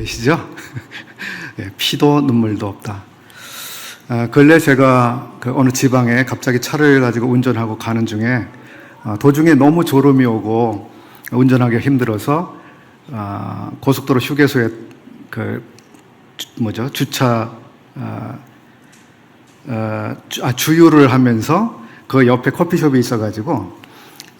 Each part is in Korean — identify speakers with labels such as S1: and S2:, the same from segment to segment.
S1: 계시죠? 예, 피도 눈물도 없다. 아, 근래 제가 그 어느 지방에 갑자기 차를 가지고 운전하고 가는 중에 아, 도중에 너무 졸음이 오고 운전하기 힘들어서 아, 고속도로 휴게소에 그 주- 뭐죠 주차 주유를 하면서 그 옆에 커피숍이 있어가지고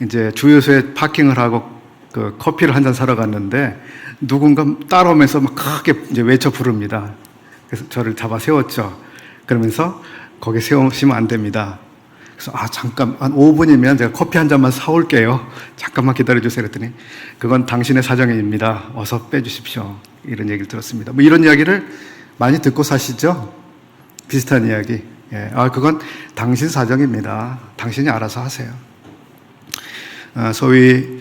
S1: 이제 주유소에 파킹을 하고 그 커피를 한 잔 사러 갔는데 누군가 따라오면서 막 크게 이제 외쳐 부릅니다. 그래서 저를 잡아 세웠죠. 그러면서 거기 세우시면 안 됩니다. 그래서 아 잠깐 한 5분이면 제가 커피 한 잔만 사올게요. 잠깐만 기다려 주세요. 그랬더니 그건 당신의 사정입니다. 어서 빼주십시오. 이런 얘기를 들었습니다. 뭐 이런 이야기를 많이 듣고 사시죠? 비슷한 이야기. 예. 아, 그건 당신 사정입니다. 당신이 알아서 하세요. 아, 소위 아,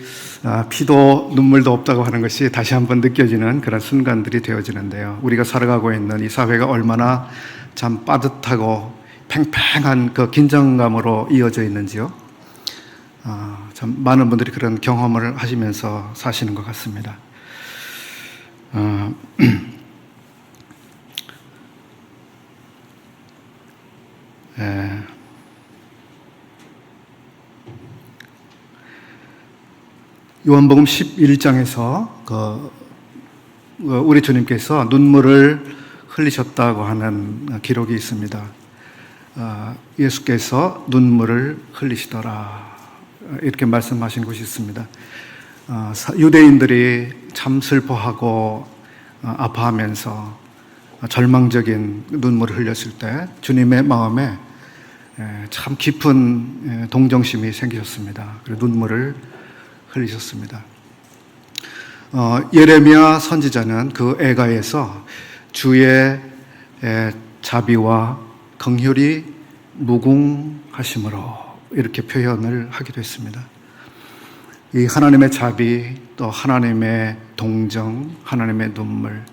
S1: 피도 눈물도 없다고 하는 것이 다시 한번 느껴지는 그런 순간들이 되어지는데요. 우리가 살아가고 있는 이 사회가 얼마나 참 빠듯하고 팽팽한 그 긴장감으로 이어져 있는지요. 아, 참 많은 분들이 그런 경험을 하시면서 사시는 것 같습니다. 아, 예. 요한복음 11장에서 그 우리 주님께서 눈물을 흘리셨다고 하는 기록이 있습니다. 아, 예수께서 눈물을 흘리시더라 이렇게 말씀하신 곳이 있습니다. 아, 사- 유대인들이 참 슬퍼하고 아, 아파하면서 절망적인 눈물을 흘렸을 때 주님의 마음에 에, 참 깊은 에, 동정심이 생기셨습니다. 그리고 눈물을 흘리셨습니다. 어, 예레미야 선지자는 그 애가에서 주의 에, 자비와 긍휼이 무궁하심으로 이렇게 표현을 하기도 했습니다. 이 하나님의 자비 또 하나님의 동정, 하나님의 눈물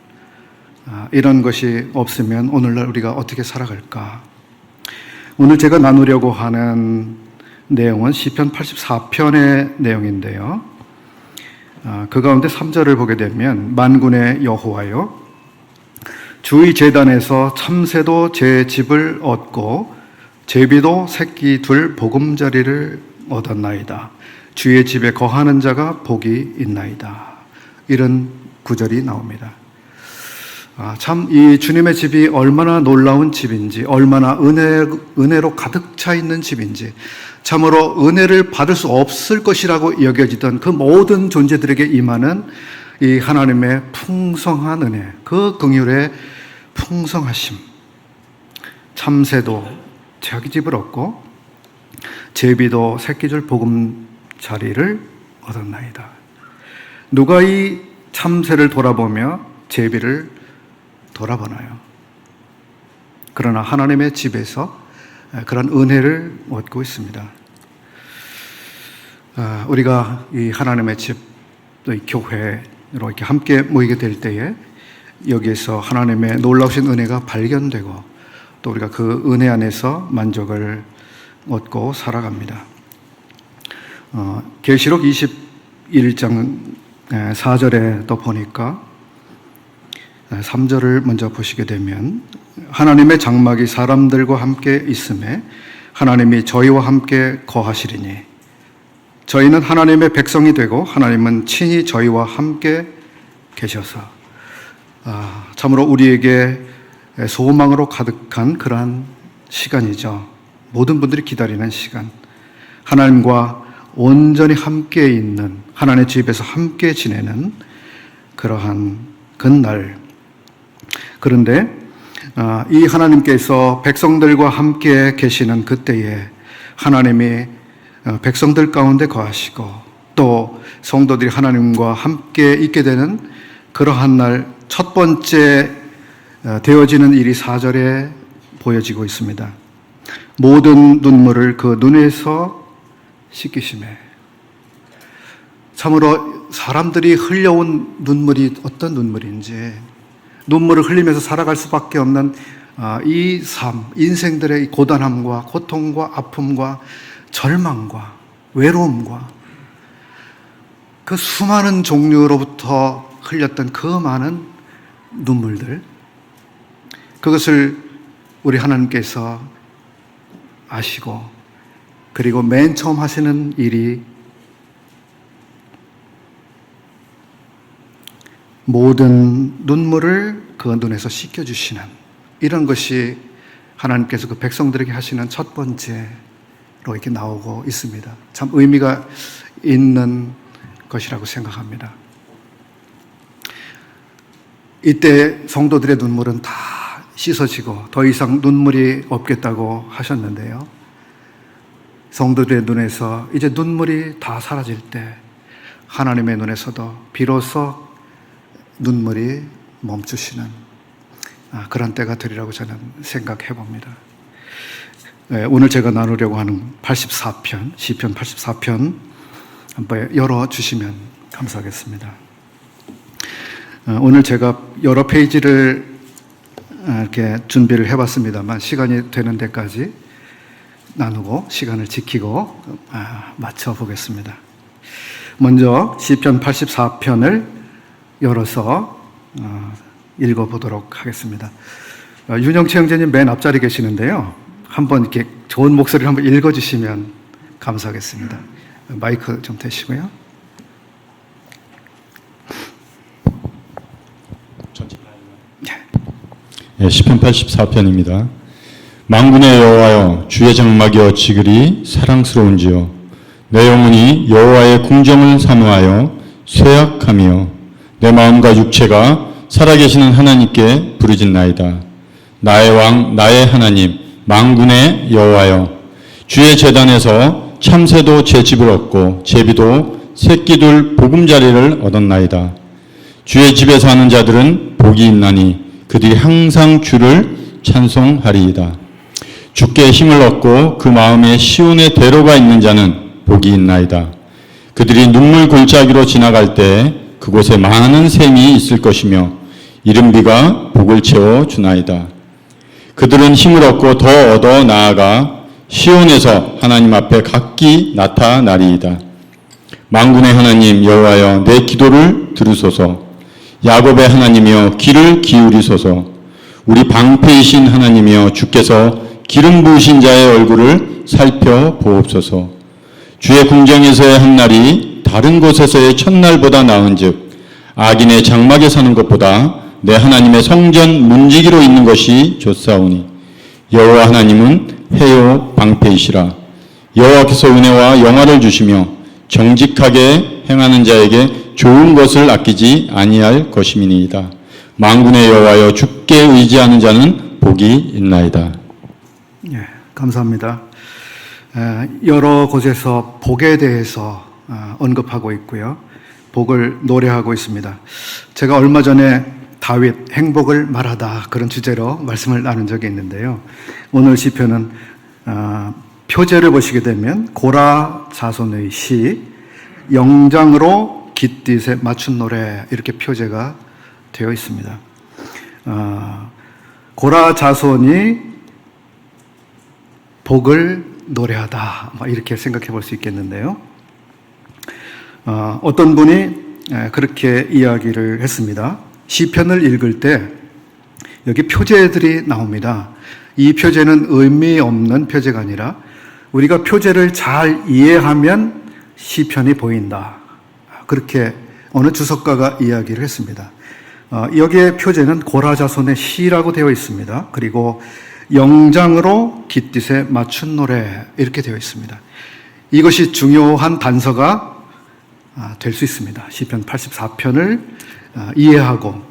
S1: 아, 이런 것이 없으면 오늘날 우리가 어떻게 살아갈까? 오늘 제가 나누려고 하는 내용은 시편 84편의 내용인데요. 아, 그 가운데 3절을 보게 되면 만군의 여호와여 주의 재단에서 참새도 제 집을 얻고 제비도 새끼 둘 보금자리를 얻었나이다. 주의 집에 거하는 자가 복이 있나이다. 이런 구절이 나옵니다. 아, 참, 이 주님의 집이 얼마나 놀라운 집인지, 얼마나 은혜, 은혜로 가득 차 있는 집인지, 참으로 은혜를 받을 수 없을 것이라고 여겨지던 그 모든 존재들에게 임하는 이 하나님의 풍성한 은혜, 그 긍휼의 풍성하심. 참새도 자기 집을 얻고, 제비도 새끼줄 복음 자리를 얻었나이다. 누가 이 참새를 돌아보며 제비를 돌아보나요? 그러나 하나님의 집에서 그런 은혜를 얻고 있습니다. 아, 우리가 이 하나님의 집, 또이 교회로 이렇게 함께 모이게 될 때에 여기에서 하나님의 놀라우신 은혜가 발견되고 또 우리가 그 은혜 안에서 만족을 얻고 살아갑니다. 어, 계시록 21장 4절에 또 보니까 3절을 먼저 보시게 되면 하나님의 장막이 사람들과 함께 있음에 하나님이 저희와 함께 거하시리니 저희는 하나님의 백성이 되고 하나님은 친히 저희와 함께 계셔서 아, 참으로 우리에게 소망으로 가득한 그러한 시간이죠. 모든 분들이 기다리는 시간. 하나님과 온전히 함께 있는 하나님의 집에서 함께 지내는 그러한 그날. 그런데 아, 이 하나님께서 백성들과 함께 계시는 그때에 하나님이 어, 백성들 가운데 거하시고 또 성도들이 하나님과 함께 있게 되는 그러한 날 첫 번째 어, 되어지는 일이 사절에 보여지고 있습니다. 모든 눈물을 그 눈에서 씻기심에 참으로 사람들이 흘려온 눈물이 어떤 눈물인지 눈물을 흘리면서 살아갈 수밖에 없는 아, 이 삶, 인생들의 고단함과 고통과 아픔과 절망과 외로움과 그 수많은 종류로부터 흘렸던 그 많은 눈물들 그것을 우리 하나님께서 아시고 그리고 맨 처음 하시는 일이 모든 눈물을 그 눈에서 씻겨주시는 이런 것이 하나님께서 그 백성들에게 하시는 첫 번째로 이렇게 나오고 있습니다. 참 의미가 있는 것이라고 생각합니다. 이때 성도들의 눈물은 다 씻어지고 더 이상 눈물이 없겠다고 하셨는데요. 성도들의 눈에서 이제 눈물이 다 사라질 때 하나님의 눈에서도 비로소 눈물이 멈추시는 아, 그런 때가 되리라고 저는 생각해 봅니다. 네, 오늘 제가 나누려고 하는 84편, 시편 84편 한번 열어 주시면 감사하겠습니다. 어, 오늘 제가 여러 페이지를 아, 이렇게 준비를 해봤습니다만 시간이 되는 데까지 나누고 시간을 지키고 아, 맞춰 보겠습니다. 먼저 시편 84편을 열어서 어, 읽어보도록 하겠습니다. 어, 윤영채 형제님 맨 앞자리 계시는데요. 한번 이렇게 좋은 목소리를 한번 읽어주시면 감사하겠습니다. 마이크 좀 대시고요.
S2: 예, 시편 84편입니다. 망군의 여호와여 주의 장막이여 지글이 사랑스러운지요 내 영혼이 여호와의 궁정을 사모하여 쇠약하며 내 마음과 육체가 살아계시는 하나님께 부르짖나이다. 나의 왕 나의 하나님 망군의 여호와여 주의 재단에서 참새도 제 집을 얻고 제비도 새끼들 보금자리를 얻었나이다. 주의 집에 사는 자들은 복이 있나니 그들이 항상 주를 찬송하리이다. 주께 힘을 얻고 그 마음에 시온의 대로가 있는 자는 복이 있나이다. 그들이 눈물 골짜기로 지나갈 때 그곳에 많은 샘이 있을 것이며 이른 비가 복을 채워 주나이다. 그들은 힘을 얻고 더 얻어 나아가 시온에서 하나님 앞에 각기 나타나리이다. 망군의 하나님 여호와여 내 기도를 들으소서. 야곱의 하나님이여 귀를 기울이소서. 우리 방패이신 하나님이여 주께서 기름 부으신 자의 얼굴을 살펴 보옵소서. 주의 궁정에서의 한 날이 다른 곳에서의 첫날보다 나은즉 악인의 장막에 사는 것보다 내 하나님의 성전 문지기로 있는 것이 좋사오니 여호와 하나님은 해요 방패이시라 여호와께서 은혜와 영화를 주시며 정직하게 행하는 자에게 좋은 것을 아끼지 아니할 것임이니이다. 망군의 여호와여 주께 의지하는 자는 복이 있나이다.
S1: 예, 감사합니다. 에, 여러 곳에서 복에 대해서 어, 언급하고 있고요. 복을 노래하고 있습니다. 제가 얼마 전에 다윗 행복을 말하다 그런 주제로 말씀을 나눈 적이 있는데요. 오늘 시편은 어, 표제를 보시게 되면 고라 자손의 시 영장으로 깃딧에 맞춘 노래 이렇게 표제가 되어 있습니다. 어, 고라 자손이 복을 노래하다 뭐 이렇게 생각해 볼 수 있겠는데요. 어, 어떤 분이 에, 그렇게 이야기를 했습니다. 시편을 읽을 때 여기 표제들이 나옵니다. 이 표제는 의미 없는 표제가 아니라 우리가 표제를 잘 이해하면 시편이 보인다. 그렇게 어느 주석가가 이야기를 했습니다. 어, 여기에 표제는 고라자손의 시라고 되어 있습니다. 그리고 영장으로 깃딧에 맞춘 노래 이렇게 되어 있습니다. 이것이 중요한 단서가 아, 될 수 있습니다. 시편 84편을 아, 이해하고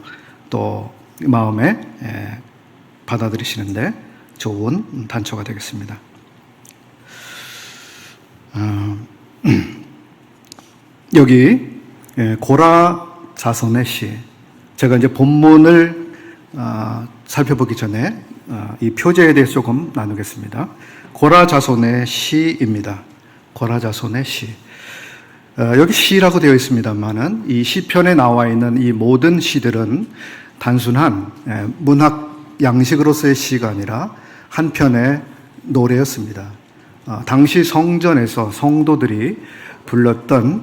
S1: 또 마음에 에, 받아들이시는데 좋은 단초가 되겠습니다. 어, 여기 예, 고라 자손의 시. 제가 이제 본문을 아, 살펴보기 전에 아, 이 표제에 대해서 조금 나누겠습니다. 고라 자손의 시입니다. 고라 자손의 시. 어, 여기 시라고 되어 있습니다만은 이 시편에 나와 있는 이 모든 시들은 단순한 예, 문학 양식으로서의 시가 아니라 한 편의 노래였습니다. 어, 당시 성전에서 성도들이 불렀던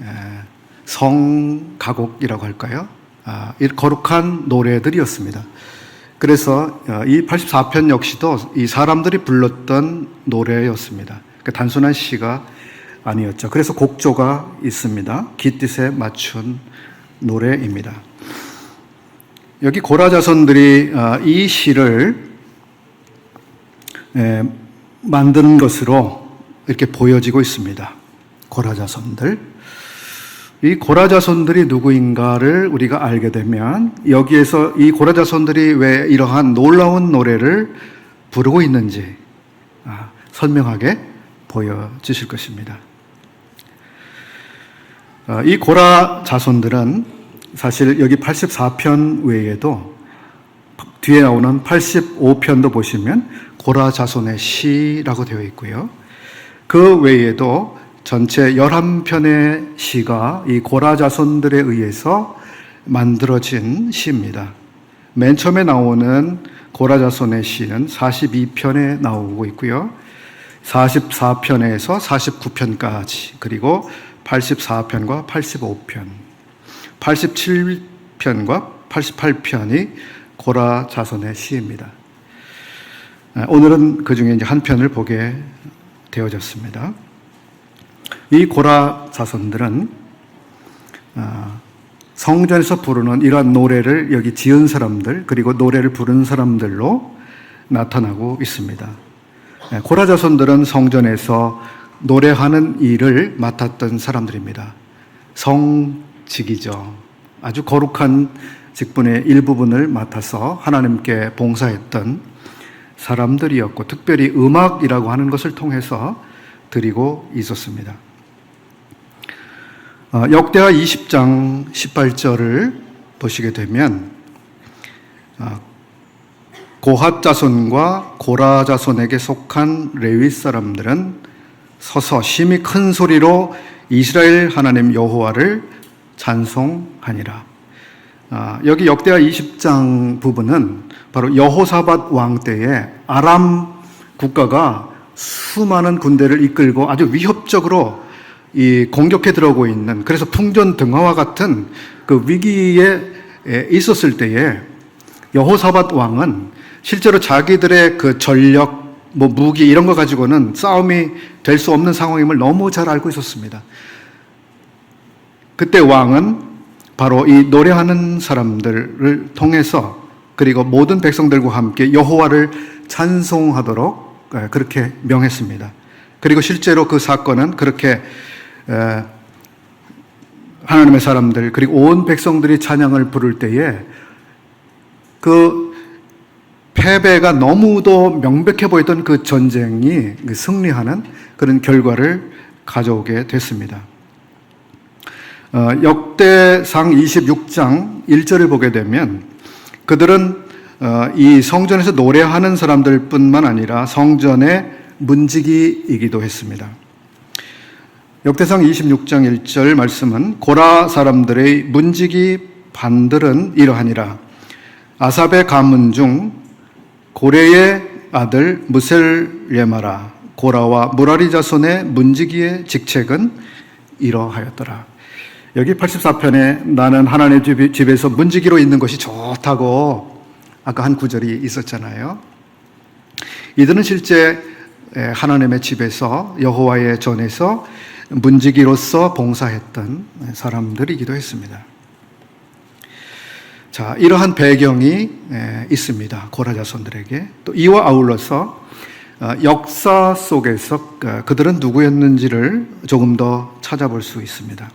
S1: 에, 성가곡이라고 할까요? 아, 이 거룩한 노래들이었습니다. 그래서 어, 이 84편 역시도 이 사람들이 불렀던 노래였습니다. 그 단순한 시가 아니었죠. 그래서 곡조가 있습니다. 기뜻에 맞춘 노래입니다. 여기 고라 자손들이 아, 이 시를 에, 만드는 것으로 이렇게 보여지고 있습니다. 고라 자손들. 이 고라 자손들이 누구인가를 우리가 알게 되면 여기에서 이 고라 자손들이 왜 이러한 놀라운 노래를 부르고 있는지 아, 설명하게 보여주실 것입니다. 아, 이 고라 자손들은 사실 여기 84편 외에도 뒤에 나오는 85편도 보시면 고라 자손의 시라고 되어 있고요. 그 외에도 전체 11편의 시가 이 고라 자손들에 의해서 만들어진 시입니다. 맨 처음에 나오는 고라 자손의 시는 42편에 나오고 있고요. 44편에서 49편까지 그리고 84편과 85편, 87편과 88편이 고라 자손의 시입니다. 아, 오늘은 그 중에 이제 한 편을 보게 되어졌습니다. 이 고라 자손들은 아, 성전에서 부르는 이러한 노래를 여기 지은 사람들 그리고 노래를 부른 사람들로 나타나고 있습니다. 예, 고라 자손들은 성전에서 노래하는 일을 맡았던 사람들입니다. 성직이죠. 아주 거룩한 직분의 일부분을 맡아서 하나님께 봉사했던 사람들이었고 특별히 음악이라고 하는 것을 통해서 드리고 있었습니다. 어, 역대하 20장 18절을 보시게 되면 어, 고핫 자손과 고라 자손에게 속한 레위 사람들은 서서 심히 큰 소리로 이스라엘 하나님 여호와를 찬송하니라. 아, 여기 역대하 20장 부분은 바로 여호사밧 왕 때에 아람 국가가 수많은 군대를 이끌고 아주 위협적으로 이 공격해 들어오고 있는 그래서 풍전 등화와 같은 그 위기에 에, 있었을 때에 여호사밧 왕은 실제로 자기들의 그 전력, 뭐 무기 이런 거 가지고는 싸움이 될 수 없는 상황임을 너무 잘 알고 있었습니다. 그때 왕은 바로 이 노래하는 사람들을 통해서 그리고 모든 백성들과 함께 여호와를 찬송하도록 에, 그렇게 명했습니다. 그리고 실제로 그 사건은 그렇게 에, 하나님의 사람들 그리고 온 백성들이 찬양을 부를 때에 그 패배가 너무도 명백해 보였던 그 전쟁이 승리하는 그런 결과를 가져오게 됐습니다. 어, 역대상 26장 1절을 보게 되면 그들은 어, 이 성전에서 노래하는 사람들 뿐만 아니라 성전의 문지기이기도 했습니다. 역대상 26장 1절 말씀은 고라 사람들의 문지기 반들은 이러하니라 아삽의 가문 중 고레의 아들 무셀레마라 고라와 무라리 자손의 문지기의 직책은 이러하였더라. 여기 84편에 나는 하나님의 집- 집에서 문지기로 있는 것이 좋다고 아까 한 구절이 있었잖아요. 이들은 실제 에, 하나님의 집에서 여호와의 전에서 문지기로서 봉사했던 사람들이기도 했습니다. 자, 이러한 배경이 에, 있습니다. 고라 자손들에게. 또 이와 아울러서 어, 역사 속에서 어, 그들은 누구였는지를 조금 더 찾아볼 수 있습니다.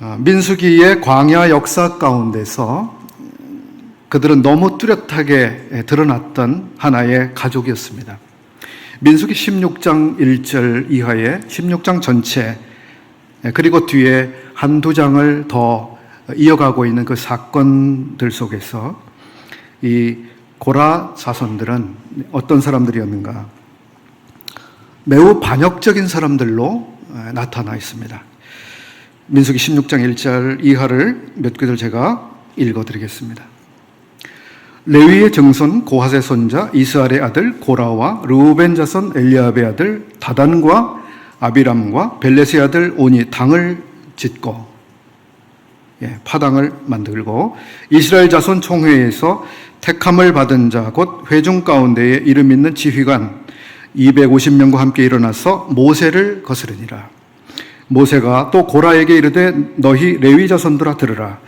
S1: 어, 민수기의 광야 역사 가운데서 그들은 너무 뚜렷하게 드러났던 하나의 가족이었습니다. 민수기 16장 1절 이하의 16장 전체 그리고 뒤에 한두 장을 더 이어가고 있는 그 사건들 속에서 이 고라 자손들은 어떤 사람들이었는가? 매우 반역적인 사람들로 나타나 있습니다. 민수기 16장 1절 이하를 몇 구절 제가 읽어드리겠습니다. 레위의 정손 고핫의 손자 이스알의 아들 고라와 르우벤 자손 엘리압의 아들 다단과 아비람과 벨렛의 아들 온이 당을 짓고 예, 파당을 만들고 이스라엘 자손 총회에서 택함을 받은 자 곧 회중 가운데에 이름 있는 지휘관 250명과 함께 일어나서 모세를 거스르니라. 모세가 또 고라에게 이르되 너희 레위 자손들아 들으라.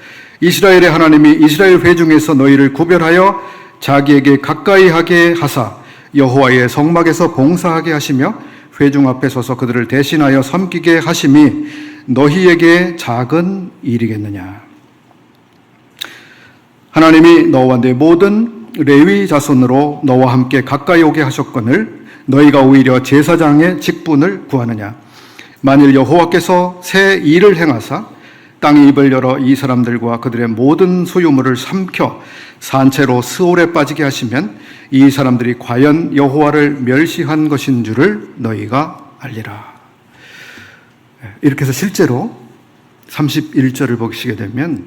S1: 이스라엘의 하나님이 이스라엘 회중에서 너희를 구별하여 자기에게 가까이 하게 하사 여호와의 성막에서 봉사하게 하시며 회중 앞에 서서 그들을 대신하여 섬기게 하심이 너희에게 작은 일이겠느냐. 하나님이 너와 내 모든 레위 자손으로 너와 함께 가까이 오게 하셨거늘 너희가 오히려 제사장의 직분을 구하느냐. 만일 여호와께서 새 일을 행하사 땅의 입을 열어 이 사람들과 그들의 모든 소유물을 삼켜 산채로 스올에 빠지게 하시면 이 사람들이 과연 여호와를 멸시한 것인 줄을 너희가 알리라. 이렇게 해서 실제로 31절을 보시게 되면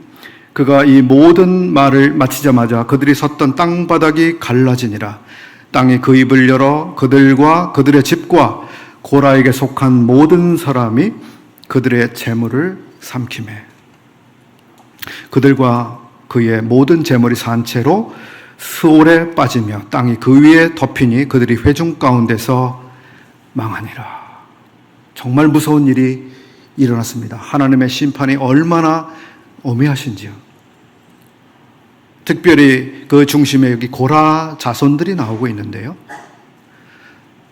S1: 그가 이 모든 말을 마치자마자 그들이 섰던 땅바닥이 갈라지니라. 땅이 그 입을 열어 그들과 그들의 집과 고라에게 속한 모든 사람이 그들의 재물을 삼킴해. 그들과 그의 모든 재물이 산 채로 스올에 빠지며 땅이 그 위에 덮이니 그들이 회중 가운데서 망하니라. 정말 무서운 일이 일어났습니다. 하나님의 심판이 얼마나 오묘하신지요. 특별히 그 중심에 여기 고라 자손들이 나오고 있는데요.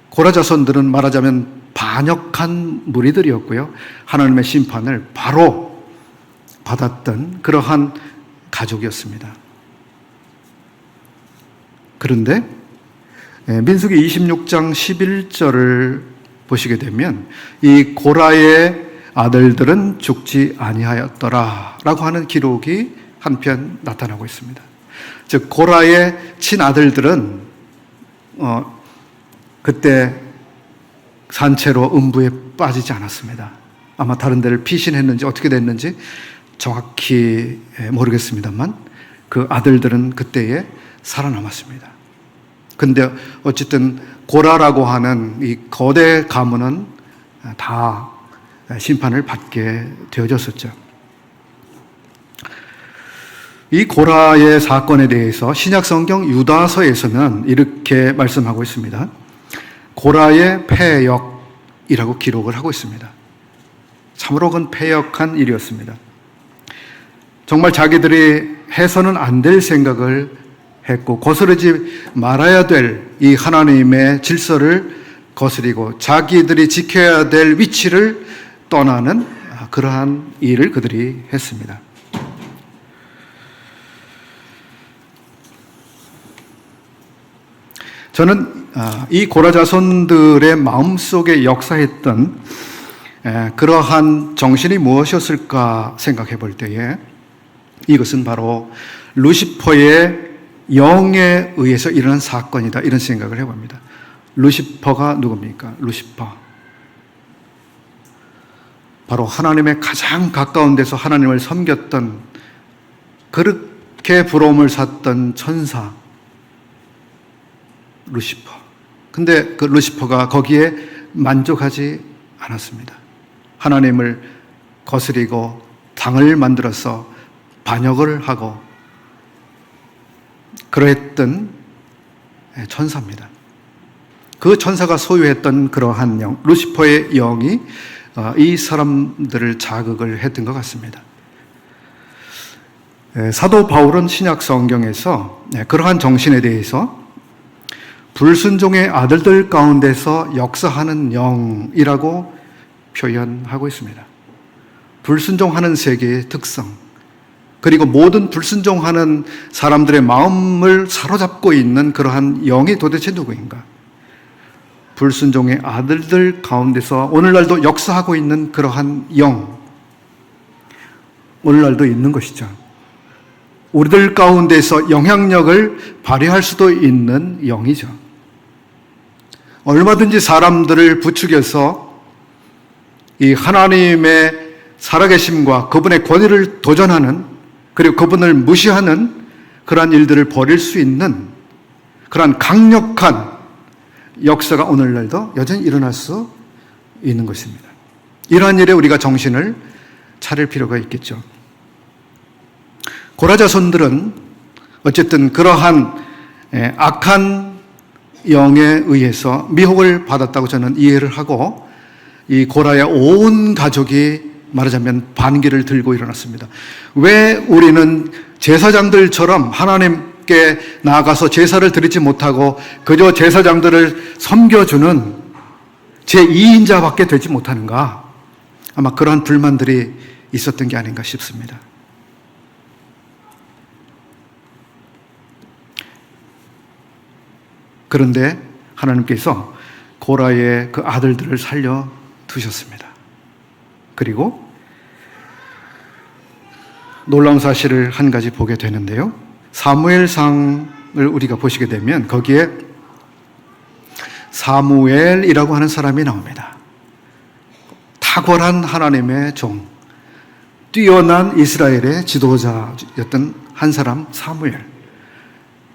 S1: 고라 자손들은 말하자면 반역한 무리들이었고요. 하나님의 심판을 바로 받았던 그러한 가족이었습니다. 그런데 예, 민수기 26장 11절을 보시게 되면 이 고라의 아들들은 죽지 아니하였더라라고 하는 기록이 한편 나타나고 있습니다. 즉 고라의 친아들들은 어, 그때 산채로 음부에 빠지지 않았습니다. 아마 다른 데를 피신했는지 어떻게 됐는지 정확히 예, 모르겠습니다만 그 아들들은 그때에 살아남았습니다. 근데 어쨌든 고라라고 하는 이 거대 가문은 다 심판을 받게 되어졌었죠. 이 고라의 사건에 대해서 신약 성경 유다서에서는 이렇게 말씀하고 있습니다. 고라의 폐역이라고 기록을 하고 있습니다. 참으로 그건 폐역한 일이었습니다. 정말 자기들이 해서는 안 될 생각을 했고 거스르지 말아야 될 이 하나님의 질서를 거스리고 자기들이 지켜야 될 위치를 떠나는 그러한 일을 그들이 했습니다. 저는 아, 이 고라 자손들의 마음속에 역사했던 에, 그러한 정신이 무엇이었을까 생각해 볼 때에 이것은 바로 루시퍼의 영에 의해서 일어난 사건이다 이런 생각을 해봅니다. 루시퍼가 누굽니까? 루시퍼. 바로 하나님의 가장 가까운 데서 하나님을 섬겼던 그렇게 부러움을 샀던 천사 루시퍼. 근데 그 루시퍼가 거기에 만족하지 않았습니다. 하나님을 거스리고 당을 만들어서 반역을 하고 그러했던 천사입니다. 그 천사가 소유했던 그러한 영, 루시퍼의 영이 어, 이 사람들을 자극을 했던 것 같습니다. 사도 바울은 신약 성경에서 그러한 정신에 대해서 불순종의 아들들 가운데서 역사하는 영이라고 표현하고 있습니다. 불순종하는 세계의 특성, 그리고 모든 불순종하는 사람들의 마음을 사로잡고 있는 그러한 영이 도대체 누구인가? 불순종의 아들들 가운데서 오늘날도 역사하고 있는 그러한 영, 오늘날도 있는 것이죠. 우리들 가운데서 영향력을 발휘할 수도 있는 영이죠. 얼마든지 사람들을 부추겨서 이 하나님의 살아계심과 그분의 권위를 도전하는 그리고 그분을 무시하는 그러한 일들을 벌일 수 있는 그러한 강력한 역사가 오늘날도 여전히 일어날 수 있는 것입니다. 이러한 일에 우리가 정신을 차릴 필요가 있겠죠. 고라 자손들은 어쨌든 그러한 예, 악한 영에 의해서 미혹을 받았다고 저는 이해를 하고 이 고라의 온 가족이 말하자면 반기를 들고 일어났습니다. 왜 우리는 제사장들처럼 하나님 께 나아가서 제사를 드리지 못하고 그저 제사장들을 섬겨주는 제2인자밖에 되지 못하는가? 아마 그러한 불만들이 있었던 게 아닌가 싶습니다. 그런데 하나님께서 고라의 그 아들들을 살려 두셨습니다. 그리고 놀라운 사실을 한 가지 보게 되는데요. 사무엘상을 우리가 보시게 되면 거기에 사무엘이라고 하는 사람이 나옵니다. 탁월한 하나님의 종, 뛰어난 이스라엘의 지도자였던 한 사람 사무엘.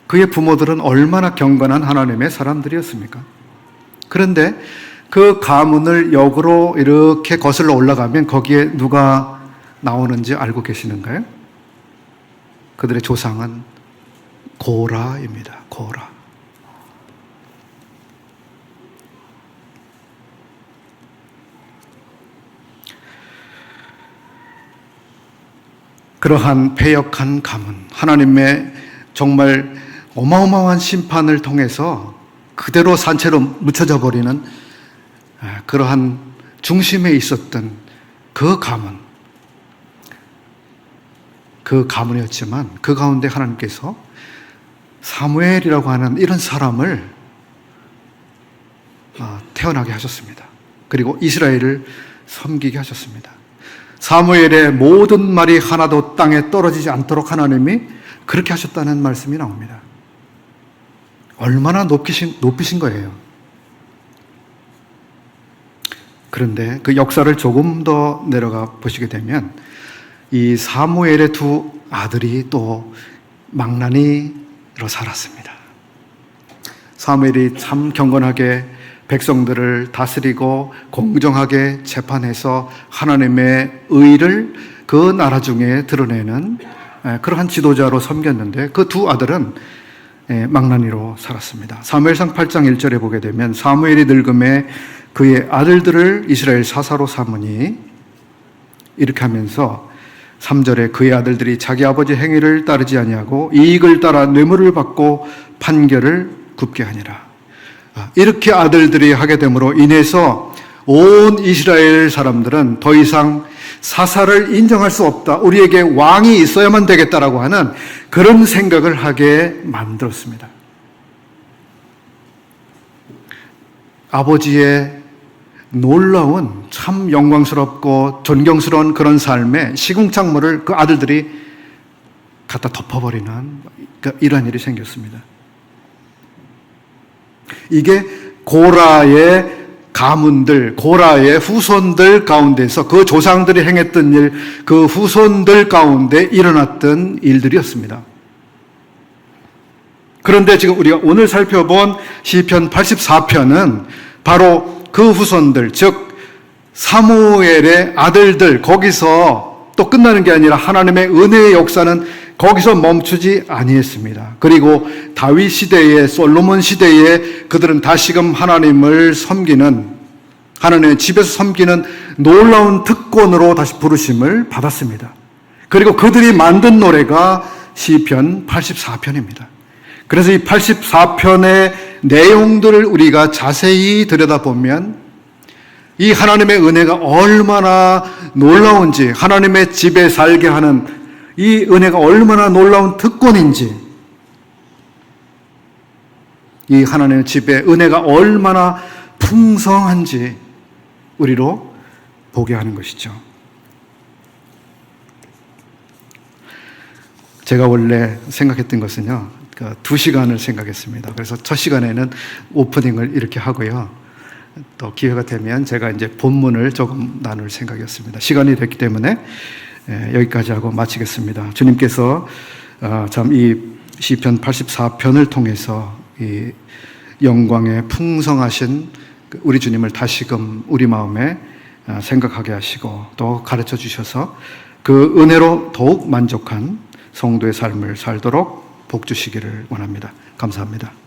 S1: 그의 부모들은 얼마나 경건한 하나님의 사람들이었습니까? 그런데 그 가문을 역으로 이렇게 거슬러 올라가면 거기에 누가 나오는지 알고 계시는가요? 그들의 조상은 고라입니다. 고라. 그러한 패역한 가문, 하나님의 정말 어마어마한 심판을 통해서 그대로 산채로 묻혀져 버리는 아, 그러한 중심에 있었던 그 가문, 그 가문이었지만 그 가운데 하나님께서 사무엘이라고 하는 이런 사람을 아, 태어나게 하셨습니다. 그리고 이스라엘을 섬기게 하셨습니다. 사무엘의 모든 말이 하나도 땅에 떨어지지 않도록 하나님이 그렇게 하셨다는 말씀이 나옵니다. 얼마나 높이신, 높이신 거예요. 그런데 그 역사를 조금 더 내려가 보시게 되면 이 사무엘의 두 아들이 또 망나니로 살았습니다. 사무엘이 참 경건하게 백성들을 다스리고 공정하게 재판해서 하나님의 의를 그 나라 중에 드러내는 에, 그러한 지도자로 섬겼는데 그 두 아들은 에, 망나니로 살았습니다. 사무엘상 8장 1절에 보게 되면 사무엘이 늙음에 그의 아들들을 이스라엘 사사로 삼으니 이렇게 하면서 3절에 그의 아들들이 자기 아버지 행위를 따르지 아니하고 이익을 따라 뇌물을 받고 판결을 굽게 하니라. 아, 이렇게 아들들이 하게 됨으로 인해서 온 이스라엘 사람들은 더 이상 사사를 인정할 수 없다. 우리에게 왕이 있어야만 되겠다라고 하는 그런 생각을 하게 만들었습니다. 아버지의 놀라운 참 영광스럽고 존경스러운 그런 삶에 시궁창물을 그 아들들이 갖다 덮어버리는 그 이러한 일이 생겼습니다. 이게 고라의 가문들, 고라의 후손들 가운데서 그 조상들이 행했던 일, 그 후손들 가운데 일어났던 일들이었습니다. 그런데 지금 우리가 오늘 살펴본 시편 84편은 바로 그 후손들, 즉 사무엘의 아들들 거기서 또 끝나는 게 아니라 하나님의 은혜의 역사는 거기서 멈추지 아니했습니다. 그리고 다윗 시대에 솔로몬 시대에 그들은 다시금 하나님을 섬기는 하나님의 집에서 섬기는 놀라운 특권으로 다시 부르심을 받았습니다. 그리고 그들이 만든 노래가 시편 84편입니다. 그래서 이 84편의 내용들을 우리가 자세히 들여다보면 이 하나님의 은혜가 얼마나 놀라운지, 하나님의 집에 살게 하는 이 은혜가 얼마나 놀라운 특권인지, 이 하나님의 집에 은혜가 얼마나 풍성한지 우리로 보게 하는 것이죠. 제가 원래 생각했던 것은요, 그 두 시간을 생각했습니다. 그래서 첫 시간에는 오프닝을 이렇게 하고요. 또 기회가 되면 제가 이제 본문을 조금 나눌 생각이었습니다. 시간이 됐기 때문에 예, 여기까지 하고 마치겠습니다. 주님께서 어, 참이 시편 84편을 통해서 이 영광의 풍성하신 그 우리 주님을 다시금 우리 마음에 어, 생각하게 하시고 또 가르쳐 주셔서 그 은혜로 더욱 만족한 성도의 삶을 살도록 복 주시기를 원합니다. 감사합니다.